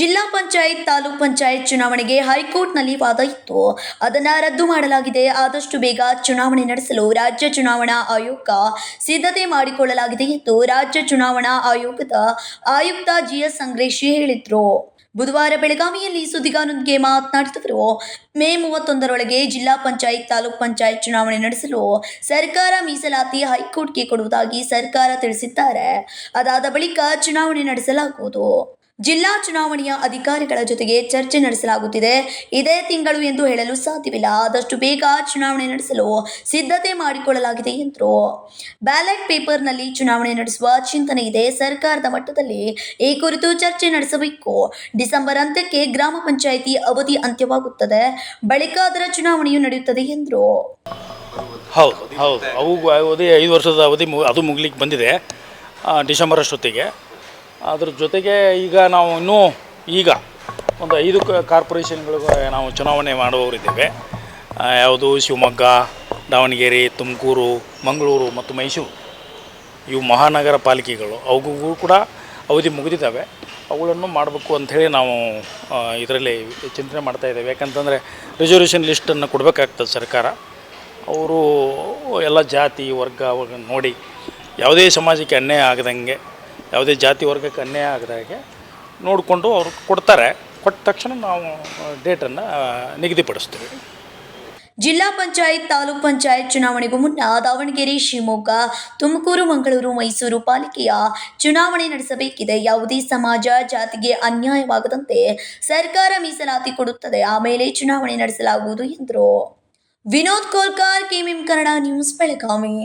ಜಿಲ್ಲಾ ಪಂಚಾಯತ್ ತಾಲೂಕ್ ಪಂಚಾಯತ್ ಚುನಾವಣೆಗೆ ಹೈಕೋರ್ಟ್ನಲ್ಲಿ ವಾದ ಇತ್ತು. ಅದನ್ನ ರದ್ದು ಮಾಡಲಾಗಿದೆ. ಆದಷ್ಟು ಬೇಗ ಚುನಾವಣೆ ನಡೆಸಲು ರಾಜ್ಯ ಚುನಾವಣಾ ಆಯೋಗ ಸಿದ್ಧತೆ ಮಾಡಿಕೊಳ್ಳಲಾಗಿದೆ ಎಂದು ರಾಜ್ಯ ಚುನಾವಣಾ ಆಯೋಗದ ಆಯುಕ್ತ ಜಿಎಸ್ ಸಂಗ್ರೇಶಿ ಹೇಳಿದ್ರು. ಬುಧವಾರ ಬೆಳಗಾವಿಯಲ್ಲಿ ಸುದ್ದಿಗಾರರೊಂದಿಗೆ ಮಾತನಾಡಿದವರು ಮೇ ಮೂವತ್ತೊಂದರೊಳಗೆ ಜಿಲ್ಲಾ ಪಂಚಾಯತ್ ತಾಲೂಕ್ ಪಂಚಾಯತ್ ಚುನಾವಣೆ ನಡೆಸಲು ಸರ್ಕಾರ ಮೀಸಲಾತಿ ಹೈಕೋರ್ಟ್ಗೆ ಕೊಡುವುದಾಗಿ ಸರ್ಕಾರ ತಿಳಿಸಿದ್ದಾರೆ. ಅದಾದ ಬಳಿಕ ಚುನಾವಣೆ ನಡೆಸಲಾಗುವುದು. ಜಿಲ್ಲಾ ಚುನಾವಣೆಯ ಅಧಿಕಾರಿಗಳ ಜೊತೆಗೆ ಚರ್ಚೆ ನಡೆಸಲಾಗುತ್ತಿದೆ. ಇದೇ ತಿಂಗಳು ಎಂದು ಹೇಳಲು ಸಾಧ್ಯವಿಲ್ಲ. ಆದಷ್ಟು ಬೇಗ ಚುನಾವಣೆ ನಡೆಸಲು ಸಿದ್ಧತೆ ಮಾಡಿಕೊಳ್ಳಲಾಗಿದೆ ಎಂದರು. ಬ್ಯಾಲೆಟ್ ಪೇಪರ್ನಲ್ಲಿ ಚುನಾವಣೆ ನಡೆಸುವ ಚಿಂತನೆ ಇದೆ. ಸರ್ಕಾರದ ಮಟ್ಟದಲ್ಲಿ ಈ ಕುರಿತು ಚರ್ಚೆ ನಡೆಸಬೇಕು. ಡಿಸೆಂಬರ್ ಅಂತ್ಯಕ್ಕೆ ಗ್ರಾಮ ಪಂಚಾಯಿತಿ ಅವಧಿ ಅಂತ್ಯವಾಗುತ್ತದೆ. ಬಳಿಕ ಅದರ ಚುನಾವಣೆಯು ನಡೆಯುತ್ತದೆ ಎಂದರು. ಹೌದು ಹೌದು. ಅವು ಅವಧಿ ಐದು ವರ್ಷದ ಅವಧಿ ಅದು ಮುಗಲಿಕ್ಕೆ ಬಂದಿದೆ. ಡಿಸೆಂಬರ್ ಅಷ್ಟೊತ್ತಿಗೆ. ಅದ್ರ ಜೊತೆಗೆ ಈಗ ನಾವು ಇನ್ನೂ ಈಗ ಒಂದು ಐದು ಕಾರ್ಪೊರೇಷನ್ಗಳಿಗೆ ನಾವು ಚುನಾವಣೆ ಮಾಡುವವರಿದ್ದೇವೆ. ಯಾವುದು ಶಿವಮೊಗ್ಗ, ದಾವಣಗೆರೆ, ತುಮಕೂರು, ಮಂಗಳೂರು ಮತ್ತು ಮೈಸೂರು. ಇವು ಮಹಾನಗರ ಪಾಲಿಕೆಗಳು. ಅವುಗೂ ಕೂಡ ಅವಧಿ ಮುಗಿದಿದ್ದಾವೆ. ಅವುಗಳನ್ನು ಮಾಡಬೇಕು ಅಂಥೇಳಿ ನಾವು ಇದರಲ್ಲಿ ಚಿಂತನೆ ಮಾಡ್ತಾ ಇದ್ದೇವೆ. ಯಾಕಂತಂದರೆ ರಿಸರ್ವೇಷನ್ ಲಿಸ್ಟನ್ನು ಕೊಡಬೇಕಾಗ್ತದೆ ಸರ್ಕಾರ. ಅವರು ಎಲ್ಲ ಜಾತಿ, ವರ್ಗ ನೋಡಿ ಯಾವುದೇ ಸಮಾಜಕ್ಕೆ ಅನ್ಯಾಯ ಆಗದಂಗೆ ಯಾವುದೇ ಜಾತಿ ವರ್ಗಕ್ಕೆ ಅನ್ಯಾಯ ಆಗದ ಹಾಗೆ ನೋಡಿಕೊಂಡು ಅವರು ಕೊಡ್ತಾರೆ. ಕೊಟ್ಟ ತಕ್ಷಣ ನಾವು ಡೇಟನ್ನು ನಿಗದಿಪಡಿಸ್ತೀವಿ. ಜಿಲ್ಲಾ ಪಂಚಾಯತ್, ತಾಲೂಕ್ ಪಂಚಾಯತ್ ಚುನಾವಣೆಗೂ ಮುನ್ನ ದಾವಣಗೆರೆ, ಶಿವಮೊಗ್ಗ, ತುಮಕೂರು, ಮಂಗಳೂರು, ಮೈಸೂರು ಪಾಲಿಕೆಯ ಚುನಾವಣೆ ನಡೆಸಬೇಕಿದೆ. ಯಾವುದೇ ಸಮಾಜ, ಜಾತಿಗೆ ಅನ್ಯಾಯವಾಗದಂತೆ ಸರ್ಕಾರ ಮೀಸಲಾತಿ ಕೊಡುತ್ತದೆ. ಆಮೇಲೆ ಚುನಾವಣೆ ನಡೆಸಲಾಗುವುದು ಎಂದರು. Vinod Kolkar, KMM Kannada news, Belagavi.